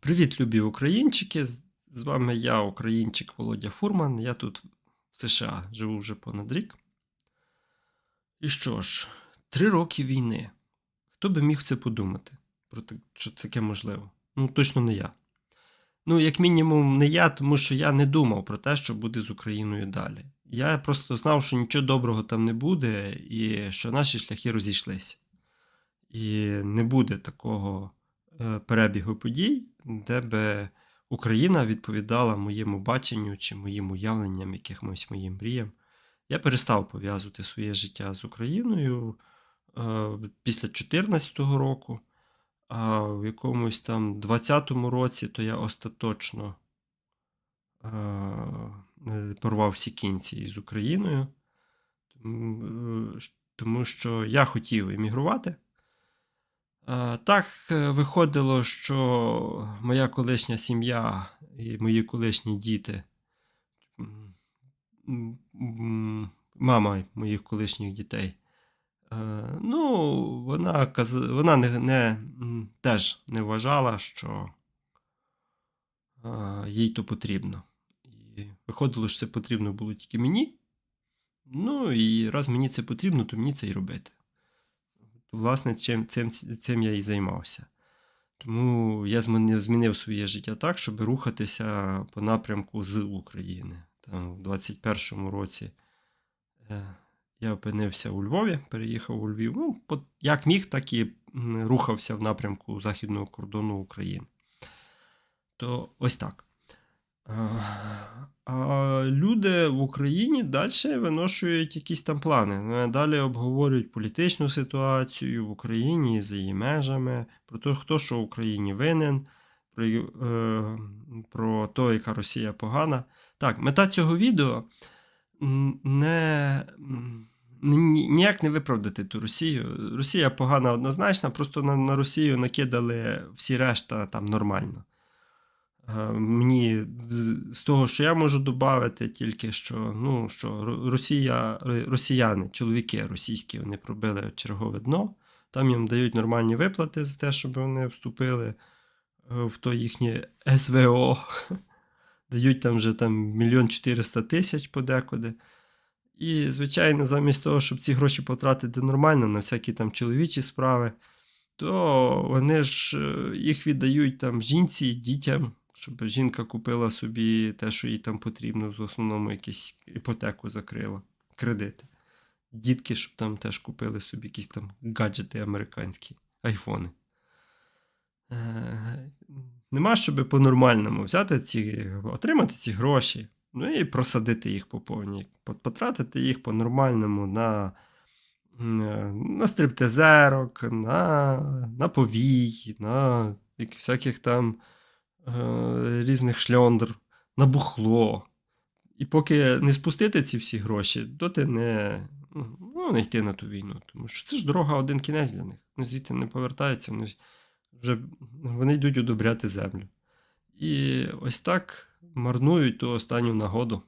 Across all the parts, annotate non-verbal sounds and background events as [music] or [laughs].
Привіт, любі українчики! З вами я, українчик Володя Фурман. Я тут в США живу вже понад рік. І що ж, три роки війни. Хто би міг це подумати? Про те, що таке можливо? Ну, точно не я. Ну, як мінімум, не я, тому що я не думав про те, що буде з Україною далі. Я просто знав, що нічого доброго там не буде, і що наші шляхи розійшлися. І не буде такого перебігу подій, де би Україна відповідала моєму баченню чи моїм уявленням, якимось моїм мріям. Я перестав пов'язувати своє життя з Україною е, після 2014 року, а в якомусь там 20-му році то я остаточно е, е, порвав всі кінці з Україною, е, тому що я хотів емігрувати. Е, Так е, виходило, що моя колишня сім'я і мої колишні діти, мама моїх колишніх дітей, е, ну, вона, каз- вона не, не, теж не вважала, що їй то потрібно. І виходило, що це потрібно було тільки мені. Ну, і раз мені це потрібно, то мені це і робити. Власне, чим, цим, цим я і займався. Тому я змінив, змінив своє життя так, щоб рухатися по напрямку з України. Там, у 21-му році е, я опинився у Львові, переїхав у Львів. Ну, як міг, так і рухався в напрямку західного кордону України. То ось так. А, люди в Україні далі виношують якісь там плани. Е, Далі обговорюють політичну ситуацію в Україні за її межами, про те, хто що в Україні винен, про, е, про те, яка Росія погана. Так, мета цього відео не. Ніяк не виправдати ту Росію. Росія погана однозначно, просто на, на Росію накидали всі решта там нормально. Е, Мені з- того, що я можу додати, тільки що, ну, що Росія, росіяни, чоловіки російські, вони пробили чергове дно. Там їм дають нормальні виплати за те, щоб вони вступили е, в то їхнє СВО. [laughs] Дають там вже там мільйон чотириста тисяч подекуди. І, звичайно, замість того, щоб ці гроші потратити нормально на всякі там чоловічі справи, то вони ж е, їх віддають там жінці дітям, щоб жінка купила собі те, що їй там потрібно, в основному якусь іпотеку закрила, кредити. Дітки, щоб там теж купили собі якісь там гаджети американські, айфони. Е, Нема, щоб по-нормальному взяти ці, отримати ці гроші, ну і просадити їх по повній, потратити їх по-нормальному на, е, на стриптизерок, на, на повій, на всяких там різних шльондр, на бухло. І поки не спустити ці всі гроші, доти не, ну, не йти на ту війну. Тому що це ж дорога один кінець для них. Вони звідти не повертаються, вони вже вони йдуть удобряти землю. І ось так марнують ту останню нагоду.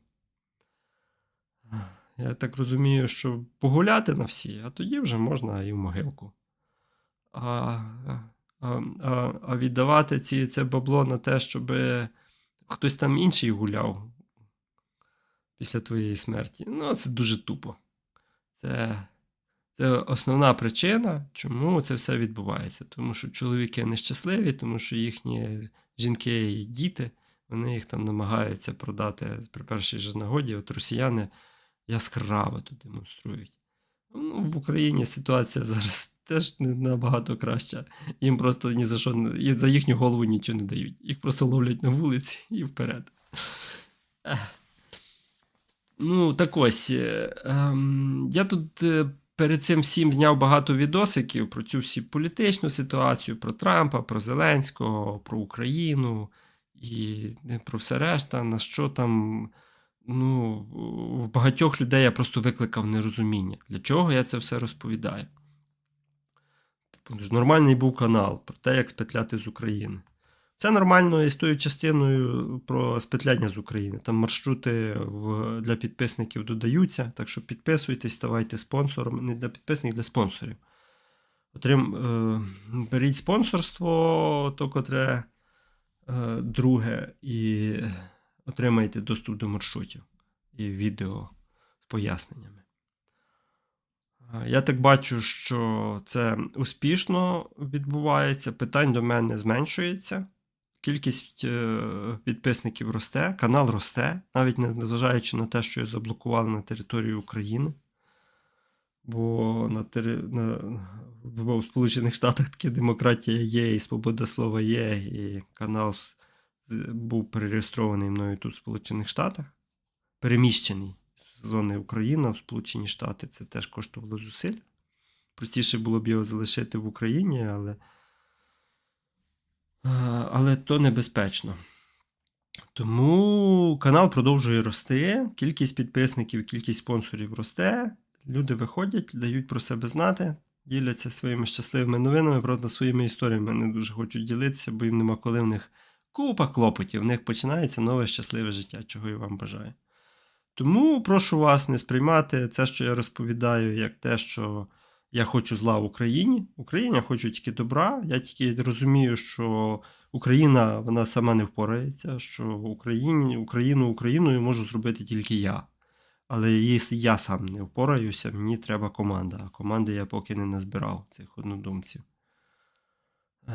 Я так розумію, що погуляти на всі, а тоді вже можна і в могилку. А, а, віддавати ці, це бабло на те, щоб хтось там інший гуляв після твоєї смерті. Ну, це дуже тупо. Це, це основна причина, чому це все відбувається. Тому що чоловіки нещасливі, тому що їхні жінки і діти, вони їх там намагаються продати при першій же нагоді. От росіяни яскраво тут демонструють. Ну, в Україні ситуація зараз теж не набагато краща. Їм просто ні за що і за їхню голову нічого не дають. Їх просто ловлять на вулиці і вперед. Ну, так ось. е, ем, я тут е, перед цим всім зняв багато відосиків про цю всю політичну ситуацію, про Трампа, про Зеленського, про Україну і е, про все решта, на що там. Ну, в багатьох людей я просто викликав нерозуміння. Для чого я це все розповідаю? Типу, нормальний був канал про те, як спетляти з України. Це нормально і з тою частиною про спетляння з України. Там маршрути для підписників додаються, так що підписуйтесь, ставайте спонсором. Не для підписників, для спонсорів. Отрим, е, беріть спонсорство, то котре Е, Друге, і отримаєте доступ до маршрутів і відео з поясненнями. Е, Я так бачу, що це успішно відбувається. Питань до мене зменшується. Кількість е, підписників росте, канал росте, навіть не зважаючи на те, що я заблокували на території України. Бо на, тери... на... в Сполучених Штатах таки демократія є, і свобода слова є, і канал був перереєстрований мною тут в Сполучених Штатах, переміщений зони Україна в Сполучені Штати. Це теж коштувало зусиль. Простіше було б його залишити в Україні, але, Е, але то небезпечно. Тому канал продовжує рости, кількість підписників, кількість спонсорів росте. Люди виходять, дають про себе знати, діляться своїми щасливими новинами, правда, своїми історіями не дуже хочуть ділитися, бо їм нема коли в них купа клопотів, в них починається нове щасливе життя, чого я вам бажаю. Тому прошу вас не сприймати це, що я розповідаю, як те, що я хочу зла в Україні. Україні хочу тільки добра. Я тільки розумію, що Україна вона сама не впорається, що Україні, Україну Україною можу зробити тільки я. Але я сам не впораюся, мені треба команда. А команди я поки не назбирав цих однодумців. Е,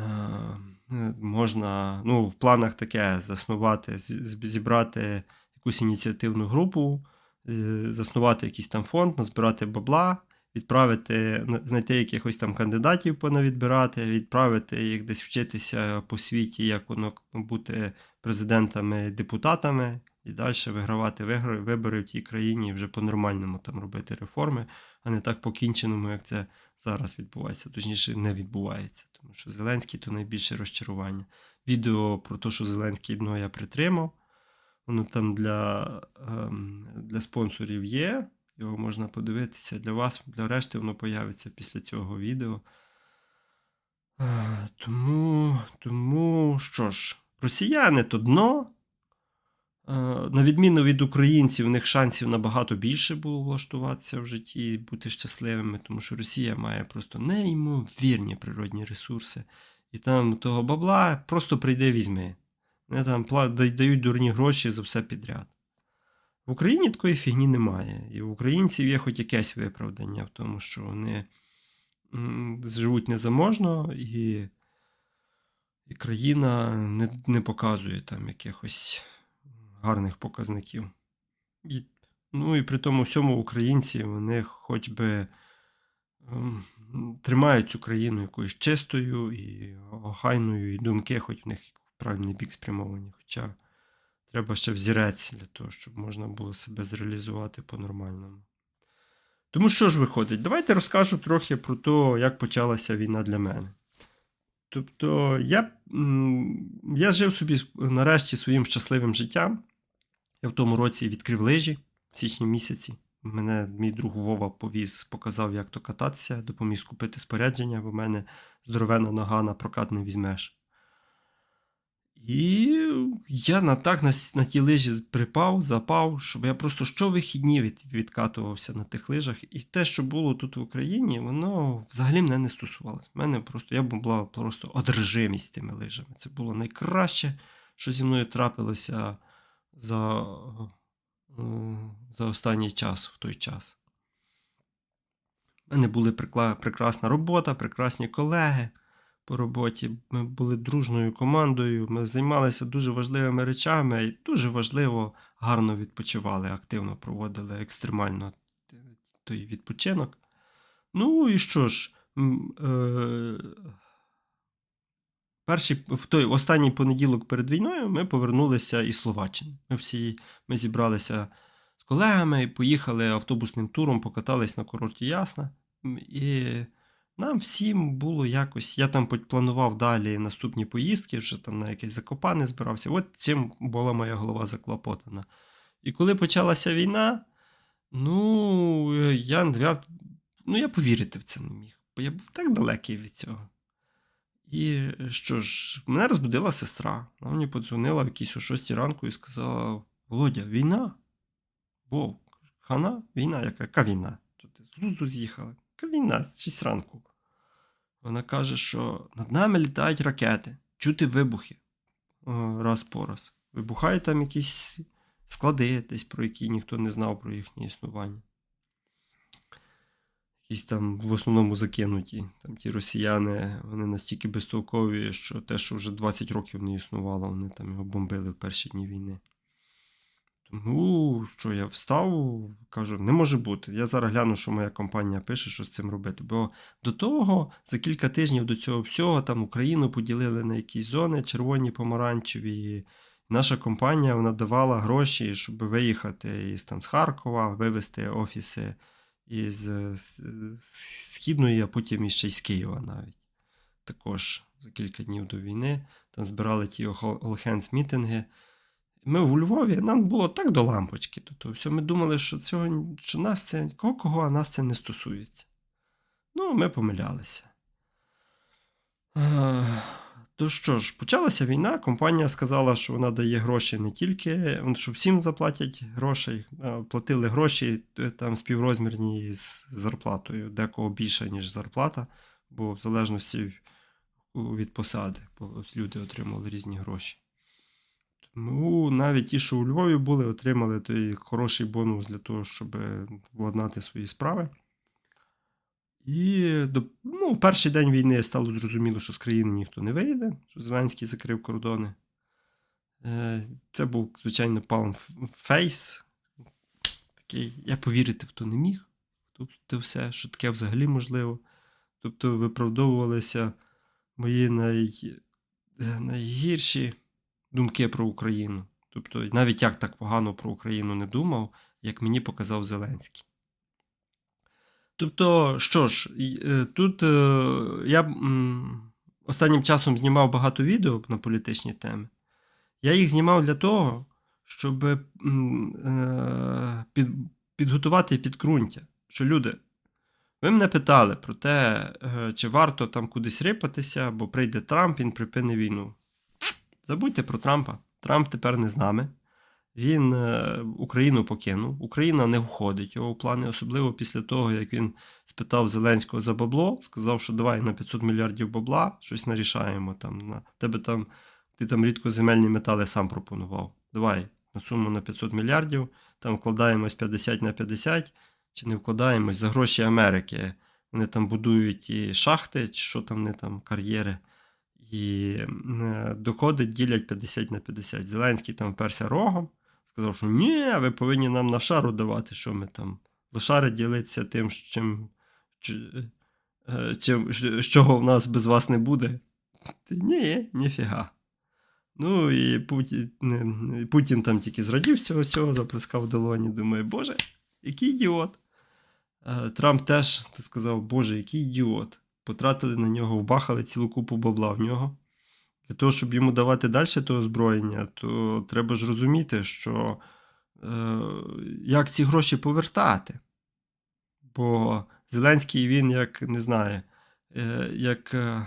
е, можна, ну, в планах таке заснувати, зібрати якусь ініціативну групу, е, заснувати якийсь там фонд, назбирати бабла, відправити, знайти якихось там кандидатів понавідбирати, відправити їх десь вчитися по світі, як воно бути президентами, депутатами, і далі вигравати вибори в тій країні і вже по-нормальному там робити реформи, а не так по-кінченому, як це зараз відбувається. Точніше, не відбувається. Тому що Зеленський то найбільше розчарування. Відео про те, що Зеленський дно я притримав. Воно там для, ем, для спонсорів є. Його можна подивитися для вас, для решти воно появиться після цього відео. Е, Тому, тому що ж, росіяни то дно. Е, На відміну від українців, у них шансів набагато більше було влаштуватися в житті і бути щасливими, тому що Росія має просто неймовірні природні ресурси. І там того бабла просто прийде візьми. Вони там дають дурні гроші за все підряд. В Україні такої фігні немає. І в українців є хоч якесь виправдання в тому, що вони живуть незаможно, і, і країна не, не показує там якихось гарних показників. І, ну і при тому всьому українці вони хоч би ем, тримають цю країну якоюсь чистою і охайною, і думки, хоч в них правильний бік спрямовані. Хоча треба ще взірець для того, щоб можна було себе зреалізувати по-нормальному. Тому що ж виходить? Давайте розкажу трохи про те, як почалася війна для мене. Тобто, я, я жив собі нарешті своїм щасливим життям. Я в тому році відкрив лижі в січні місяці. Мене мій друг Вова повіз, показав, як то кататися, допоміг купити спорядження, бо в мене здоровена нога на прокат не візьмеш. І я на так на, на ті лижі припав, запав, щоб я просто щовихідні від, відкатувався на тих лижах. І те, що було тут в Україні, воно взагалі мене не стосувалося. Мене просто я була просто одержимість тими лижами. Це було найкраще, що зі мною трапилося за, е, за останній час в той час. У мене була прикла- прекрасна робота, прекрасні колеги по роботі. Ми були дружною командою, ми займалися дуже важливими речами і дуже важливо гарно відпочивали, активно проводили екстремально той відпочинок. Ну і що ж, е, перший, в той останній понеділок перед війною ми повернулися із Словаччини. Ми всі ми зібралися з колегами поїхали автобусним туром, покатались на курорті Ясна. І нам всім було якось. Я там планував далі наступні поїздки, вже там на якесь закопане збирався. От цим була моя голова заклопотана. І коли почалася війна, ну, е, я, я, ну, я повірити в це не міг, бо я був так далекий від цього. І е, що ж, мене розбудила сестра. Вона мені подзвонила в якійсь о 6 ранку і сказала: Володя, війна? Вов, хана? Війна? Яка, яка війна? Ти з? Яка війна? 6 ранку. Вона каже, що над нами літають ракети, чути вибухи. раз по раз. Вибухають там якісь склади, десь про які ніхто не знав про їхнє існування. Якісь там в основному закинуті. Там ті росіяни, вони настільки безтолкові, що те, що вже 20 років не існувало, вони там його бомбили в перші дні війни. Тому що я встав, кажу, не може бути. Я зараз гляну, що моя компанія пише, що з цим робити. Бо до того, за кілька тижнів до цього всього, там Україну поділили на якісь зони, червоні, помаранчеві. Наша компанія вона давала гроші, щоб виїхати із там з Харкова, вивезти офіси із Східної, а потім іще й з Києва навіть. Також за кілька днів до війни. Там збирали ті all-hands мітинги. Ми у Львові, нам було так до лампочки. Тобто, все, ми думали, що цього що нас це кого, кого, а нас це не стосується. Ну, ми помилялися. То що ж, почалася війна. Компанія сказала, що вона дає гроші не тільки, що всім заплатять грошей, платили гроші е, там співрозмірні з зарплатою, декого більше, ніж зарплата, бо в залежності від посади, бо люди отримали різні гроші. Тому навіть ті, що у Львові були, отримали той хороший бонус для того, щоб владнати свої справи. І ну, в перший день війни стало зрозуміло, що з країни ніхто не вийде, що Зеленський закрив кордони. Е, Це був, звичайно, палм фейс. Такий, я повірити в то не міг. Тобто все, що таке взагалі можливо. Тобто виправдовувалися мої най, е, найгірші думки про Україну. Тобто, навіть як так погано про Україну не думав, як мені показав Зеленський. Тобто, що ж, е, тут е, я останнім часом знімав багато відео на політичні теми. Я їх знімав для того, щоб е, під, підготувати підґрунтя. Що люди, ви мене питали про те, чи варто там кудись рипатися, бо прийде Трамп, він припине війну. Забудьте про Трампа. Трамп тепер не з нами. Він е, Україну покинув. Україна не входить в плани, особливо після того, як він спитав Зеленського за бабло, сказав, що давай на 500 мільярдів бабла щось нарішаємо. Там, на, тебе там, ти там рідкоземельні метали сам пропонував. Давай на суму на 500 мільярдів, там вкладаємось 50 на 50, чи не вкладаємось за гроші Америки. Вони там будують і шахти, чи що там вони там, кар'єри і е, доходи ділять 50 на 50. Зеленський там вперся рогом, сказав, що ні, ви повинні нам на шару давати, що ми там. Лошари ділиться тим, чим, е, чим, чого в нас без вас не буде. Ні, ніфіга. Ну і Путін, не, Путін там тільки зрадів цього всього, заплескав в долоні, думає, боже, який ідіот. Е, Трамп теж сказав, боже, який ідіот. Потратили на нього, вбахали цілу купу бабла в нього. Для того, щоб йому давати далі то озброєння, то треба ж розуміти, що е, як ці гроші повертати. Бо Зеленський він, як не знаю, е, як е,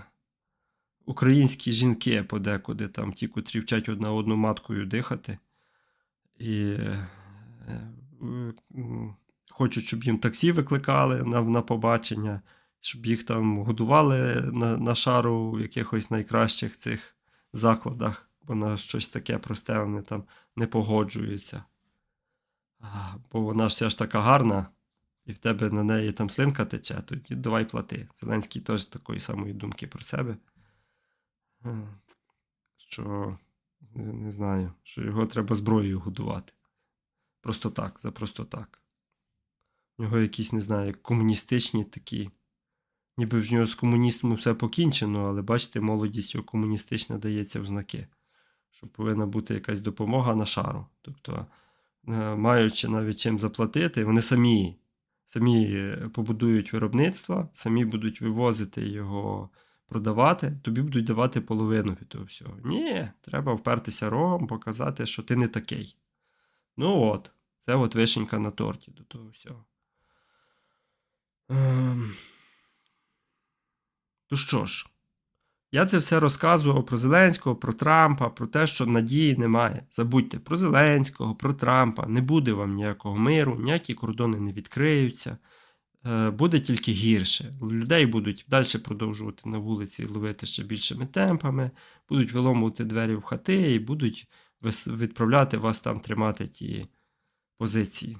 українські жінки подекуди, там ті, котрі вчать одна одну маткою дихати. І е, е, хочуть, щоб їм таксі викликали на, на побачення, щоб їх там годували на, на шару в якихось найкращих цих закладах, бо на щось таке просте вони там не погоджуються. Бо вона ж все ж така гарна, і в тебе на неї там слинка тече, тоді давай плати. Зеленський теж такої самої думки про себе. Е, Що не знаю, що його треба зброєю годувати. Просто так, за просто так. У нього якісь, не знаю, комуністичні такі. Ніби в нього з комуністом все покінчено, але бачите, молодість його комуністична дається в знаки, що повинна бути якась допомога на шару. Тобто, е, маючи навіть чим заплатити, вони самі, самі е, побудують виробництво, самі будуть вивозити його, продавати, тобі будуть давати половину від того всього. Ні, треба впертися рогом, показати, що ти не такий. Ну от, це от вишенька на торті до того всього. Ем... То що ж, я це все розказував про Зеленського, про Трампа, про те, що надії немає. Забудьте про Зеленського, про Трампа. Не буде вам ніякого миру, ніякі кордони не відкриються. е, буде тільки гірше. Людей будуть далі продовжувати на вулиці ловити ще більшими темпами, будуть виломувати двері в хати і будуть відправляти вас там тримати ті позиції,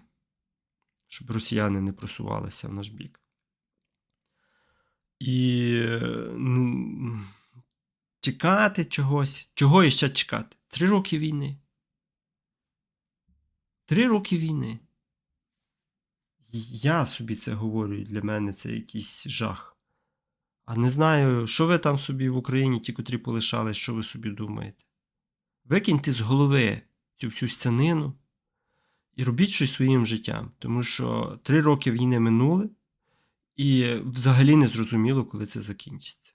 щоб росіяни не просувалися в наш бік. І чекати чогось. Чого іще чекати? Три роки війни. Три роки війни. Я собі це говорю, для мене це якийсь жах. А не знаю, що ви там собі в Україні, ті, котрі полишались, що ви собі думаєте. Викиньте з голови цю всю сценину і робіть щось своїм життям. Тому що три роки війни минули, і взагалі не зрозуміло, коли це закінчиться.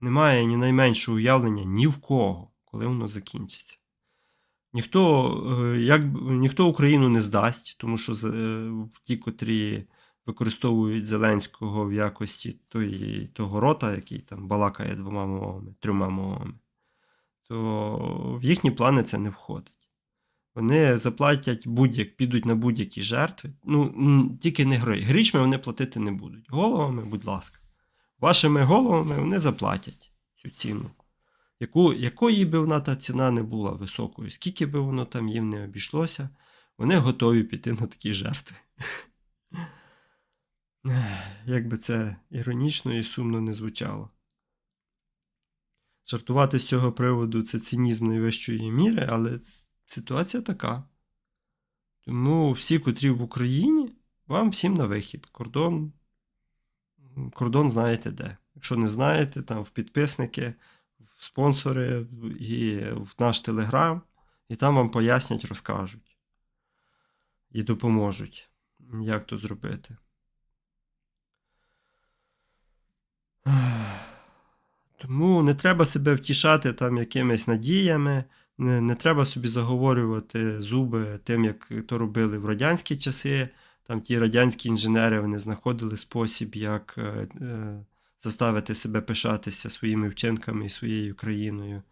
Немає ні найменшого уявлення ні в кого, коли воно закінчиться. Ніхто, е, як, ніхто Україну не здасть, тому що е, ті, котрі використовують Зеленського в якості той, того рота, який там балакає двома мовами, трьома мовами, то в їхні плани це не входить. Вони заплатять будь-як, підуть на будь-які жертви. Ну, тільки не грой. Грічми вони платити не будуть. Головами, будь ласка. Вашими головами вони заплатять цю ціну. Яку, якої би вона та ціна не була високою, скільки би воно там їм не обійшлося, вони готові піти на такі жертви. [laughs] Як би це іронічно і сумно не звучало. Жартувати з цього приводу це цинізм найвищої міри, але ситуація така. Тому всі, котрі в Україні, вам всім на вихід. Кордон, кордон знаєте де. Якщо не знаєте, там в підписники, в спонсори і в наш телеграм, і там вам пояснять, розкажуть і допоможуть, як то зробити. Тому не треба себе втішати там якимись надіями, не, не треба собі заговорювати зуби тим, як то робили в радянські часи. Там ті радянські інженери вони знаходили спосіб, як е, е, заставити себе пишатися своїми вчинками і своєю країною,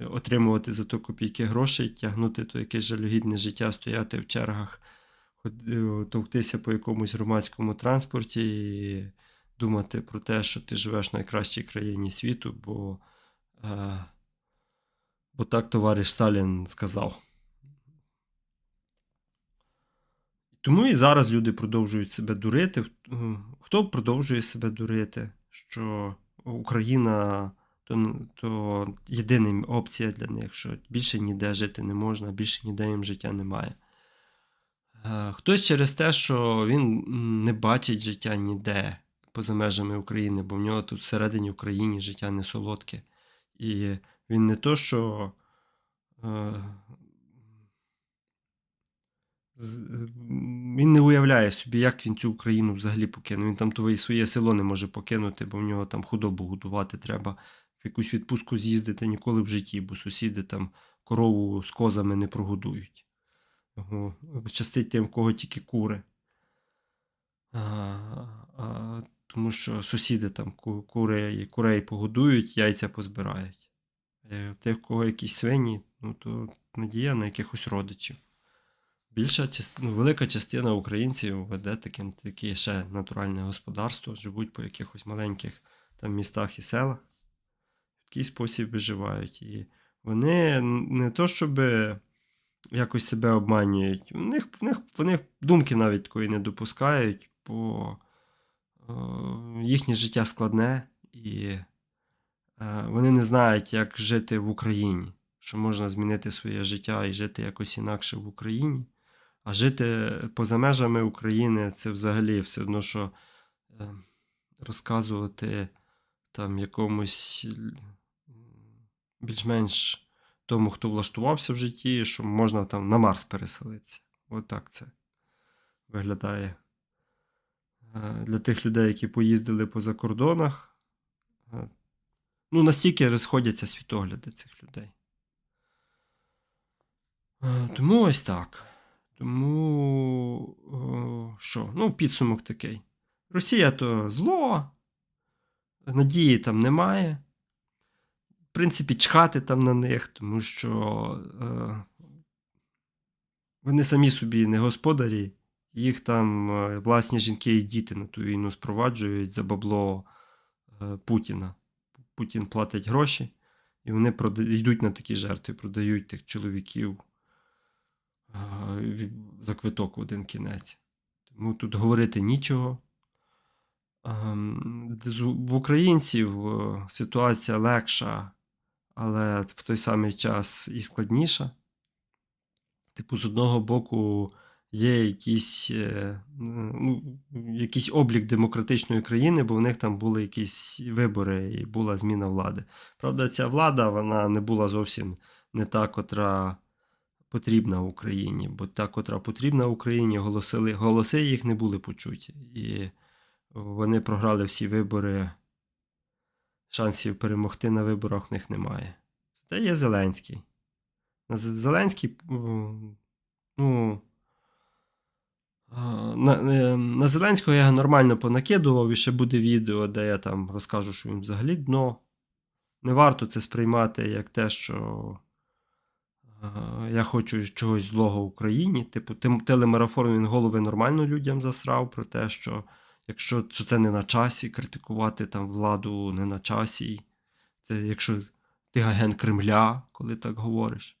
отримувати за то копійки грошей, тягнути то якесь жалюгідне життя, стояти в чергах, е, товктися по якомусь громадському транспорті і думати про те, що ти живеш в найкращій країні світу, бо, е, бо так товариш Сталін сказав. Тому і зараз люди продовжують себе дурити. Хто продовжує себе дурити, що Україна то, то єдина опція для них, що більше ніде жити не можна, більше ніде їм життя немає. Е, Хтось через те, що він не бачить життя ніде поза межами України, бо в нього тут всередині України життя не солодке. І він не то, що е, він не уявляє собі, як він цю Україну взагалі покине. Він там твоє своє село не може покинути, бо в нього там худобу годувати треба. В якусь відпустку з'їздити ніколи в житті, бо сусіди там корову з козами не прогодують. Його щастить тим, в кого тільки кури. А, а, тому що сусіди там ку- курей, курей погодують, яйця позбирають. Е, в кого якісь свині, ну то надія на якихось родичів. Більша ну, велика частина українців веде таким таке ще натуральне господарство, живуть по якихось маленьких там містах і селах, в такий спосіб виживають. І вони не то, щоб якось себе обманюють, у них, в них, вони думки навіть такої не допускають, бо е, їхнє життя складне, і вони не знають, як жити в Україні, що можна змінити своє життя і жити якось інакше в Україні. А жити поза межами України це взагалі все одно, що е, розказувати там якомусь більш-менш тому, хто влаштувався в житті, що можна там на Марс переселитися. Отак це виглядає. Е, Для тих людей, які поїздили по закордонах, е, ну, настільки розходяться світогляди цих людей. Е, Тому ось так. Тому о, що? Ну, підсумок такий. Росія то зло, надії там немає. В принципі, чхати там на них, тому що е, вони самі собі не господарі їх там е, власні жінки і діти на ту війну спроваджують за бабло е, Путіна. Путін платить гроші, і вони йдуть на такі жертви, продають тих чоловіків за квиток в один кінець. Тому тут говорити нічого. Ем, В українців е, ситуація легша, але в той самий час і складніша. Типу, з одного боку, є якийсь, е, ну, якийсь облік демократичної країни, бо в них там були якісь вибори і була зміна влади. Правда, ця влада вона не була зовсім не та, котра потрібна Україні, бо та, котра потрібна Україні, голосили, голоси їх не були почуті. І вони програли всі вибори. Шансів перемогти на виборах в них немає. Зате є Зеленський. Зеленський, ну. На, е, на Зеленського я нормально понакидував, і ще буде відео, де я там розкажу, що він взагалі дно. Не варто це сприймати як те, що я хочу чогось злого Україні. Типу, телемарафон він голови нормально людям засрав про те, що якщо що це не на часі, критикувати там владу не на часі. Це якщо ти агент Кремля, коли так говориш.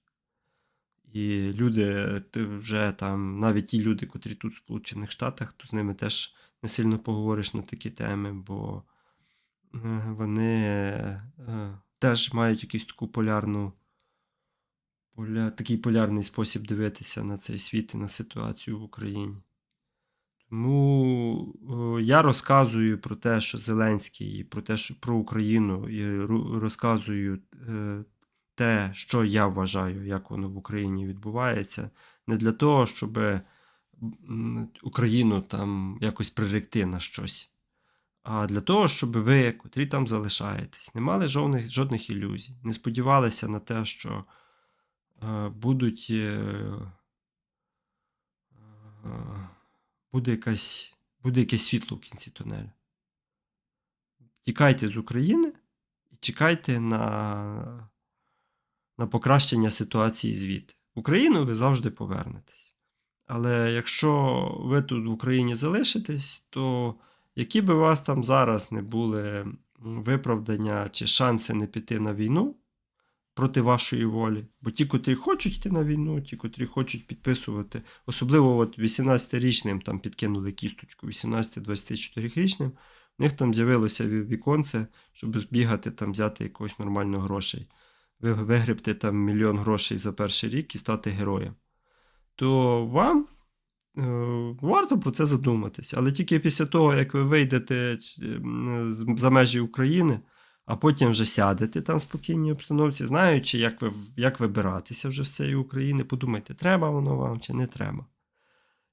І люди, ти вже там, навіть ті люди, котрі тут в Сполучених Штатах, то з ними теж не сильно поговориш на такі теми, бо е, вони е, теж мають якусь таку полярну, поля, такий полярний спосіб дивитися на цей світ і на ситуацію в Україні. Тому е, я розказую про те, що Зеленський, про те, що про Україну, і розказую е, те, що я вважаю, як воно в Україні відбувається, не для того, щоб Україну там якось приректи на щось, а для того, щоб ви, котрі там залишаєтесь, не мали жодних, жодних ілюзій, не сподівалися на те, що е, будуть. Е, е, буде, якась, буде якесь світло в кінці тунелю. Тікайте з України і чекайте на, на покращення ситуації звідти. В Україну ви завжди повернетесь. Але якщо ви тут в Україні залишитесь, то які би у вас там зараз не були виправдання чи шанси не піти на війну проти вашої волі, бо ті, котрі хочуть йти на війну, ті, котрі хочуть підписувати, особливо от 18-річним там підкинули кісточку, 18-24-річним, у них там з'явилося віконце, щоб збігати, там взяти якогось нормально грошей, вигребти там мільйон грошей за перший рік і стати героєм. То вам е, варто про це задуматись. Але тільки після того, як ви вийдете ч- м, з- за межі України, а потім вже сядете там в спокійній обстановці, знаючи, як, ви, як вибиратися вже з цієї України, подумайте, треба воно вам чи не треба.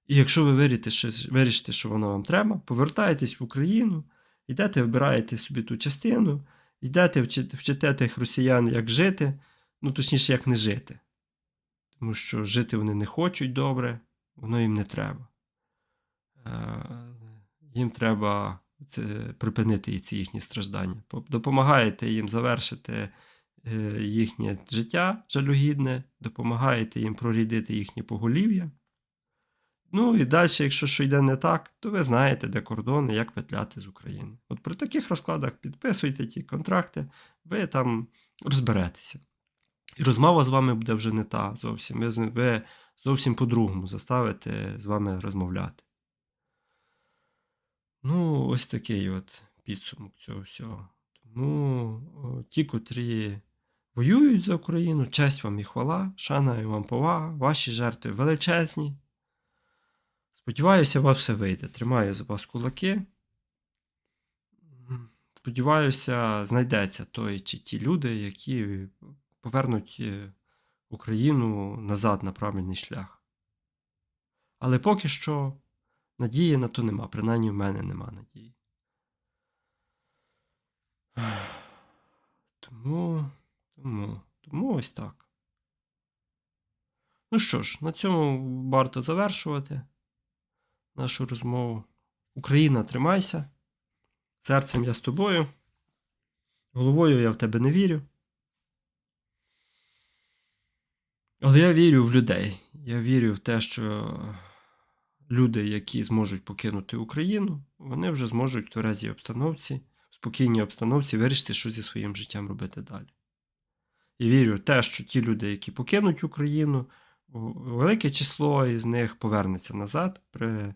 І якщо ви вирішите, що, вирішите, що воно вам треба, повертаєтесь в Україну, йдете, вибираєте собі ту частину, йдете, вчите, тих росіян, як жити, ну точніше, як не жити. Тому що жити вони не хочуть добре, воно їм не треба. Е, Їм треба це, припинити ці їхні страждання. Допомагаєте їм завершити е, їхнє життя жалюгідне, допомагаєте їм прорідити їхнє поголів'я. Ну і далі, якщо що йде не так, то ви знаєте, де кордони, як петляти з України. От при таких розкладах підписуйте ті контракти, ви там розберетеся. І розмова з вами буде вже не та зовсім. Ви, ви зовсім по-другому заставите з вами розмовляти. Ну, ось такий от підсумок цього всього. Тому ті, котрі воюють за Україну, честь вам і хвала, шана і вам повага, ваші жертви величезні. Сподіваюся, у вас все вийде. Тримаю за вас кулаки. Сподіваюся, знайдеться той чи ті люди, які повернуть е, Україну назад на правильний шлях. Але поки що надії на то нема, принаймні в мене нема надії. [sighs] Тому, тому, тому ось так. Ну що ж, на цьому варто завершувати нашу розмову. Україна, тримайся. Серцем я з тобою. Головою я в тебе не вірю. Але я вірю в людей. Я вірю в те, що люди, які зможуть покинути Україну, вони вже зможуть в тверезій обстановці, в спокійній обстановці вирішити, що зі своїм життям робити далі. І вірю в те, що ті люди, які покинуть Україну, велике число із них повернеться назад при,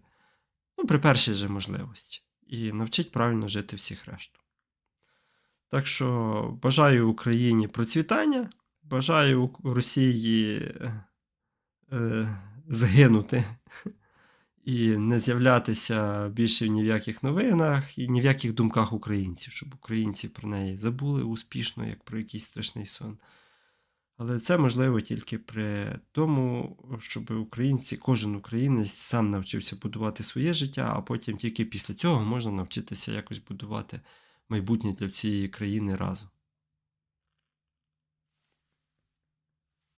ну, при першій же можливості і навчить правильно жити всіх решту. Так що бажаю Україні процвітання, бажаю Росії е, згинути [laughs] і не з'являтися більше ні в яких новинах і ні в яких думках українців, щоб українці про неї забули успішно, як про якийсь страшний сон. Але це можливо тільки при тому, щоб українці, кожен українець сам навчився будувати своє життя, а потім тільки після цього можна навчитися якось будувати майбутнє для всієї країни разом.